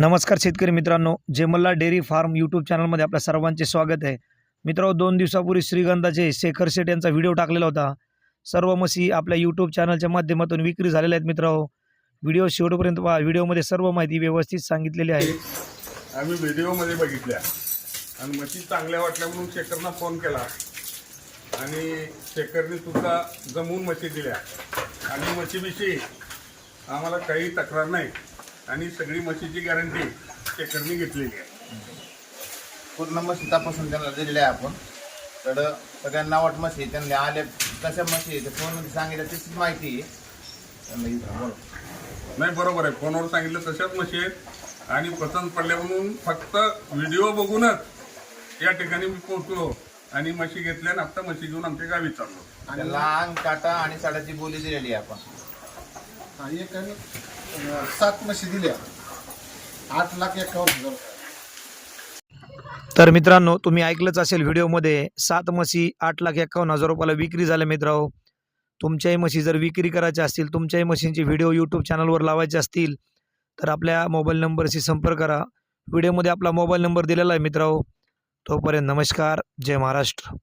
नमस्कार शेतकरी मित्रांनो जेमल्ला डेअरी फार्म यूट्यूब चॅनलमध्ये आपल्या सर्वांचे स्वागत आहे. मित्रांनो दोन दिवसापूर्वी श्रीगंधाचे शेखर शेट यांचा व्हिडिओ टाकलेला होता. सर्व मसी आपल्या यूट्यूब चॅनलच्या माध्यमातून विक्री झालेल्या आहेत मित्रांनो. व्हिडिओ शेवटपर्यंत पहा. व्हिडिओमध्ये सर्व माहिती व्यवस्थित सांगितलेली आहे. आम्ही व्हिडिओमध्ये बघितल्या. आणि मशी चांगल्या वाटल्या म्हणून शेखरना फोन केला. आणि शेखरने सुद्धा जमवून मशी दिल्या. आणि मशीविषयी आम्हाला काही तक्रार नाही. आणि सगळी म्हशीची गॅरंटी शेखरने घेतलेली आहे. पूर्ण म्हशी तपासून त्यांना दिलेल्या आहे आपण. तर सगळ्यांना वाट म्हशी आहे. त्यांना आले कशा म्हशी आहे ते फोनमध्ये सांगितलं त्याचीच माहिती आहे. त्यांना इथं बोला. नाही बरोबर आहे. फोनवर सांगितलं तशाच म्हशी आहेत. आणि पसंत पडल्या म्हणून फक्त व्हिडिओ बघूनच या ठिकाणी मी पोहोचलो आणि म्हशी घेतल्या आणि आत्ता म्हशी घेऊन आमच्या गावी चाललो. त्यांना अंग काटा आणि साडाची बोली दिलेली आहे आपण. हा, एक आणि अं, सात म्हशी दिल्या. आठ लाख एकावन्न हजार तर मित्रांनो तुम्ही ऐकलंच असेल व्हिडिओमध्ये सात म्हशी आठ लाख एकावन्न हजार रुपयाला विक्री झाल्या मित्रांनो. तुमच्याही म्हशी जर विक्री करायच्या असतील तुमच्याही म्हशींचे व्हिडिओ यूट्यूब चॅनलवर लावायचे असतील तर आपल्या मोबाईल नंबरशी संपर्क करा. व्हिडिओमध्ये आपला मोबाईल नंबर दिलेला आहे मित्रांनो. तोपर्यंत नमस्कार. जय महाराष्ट्र.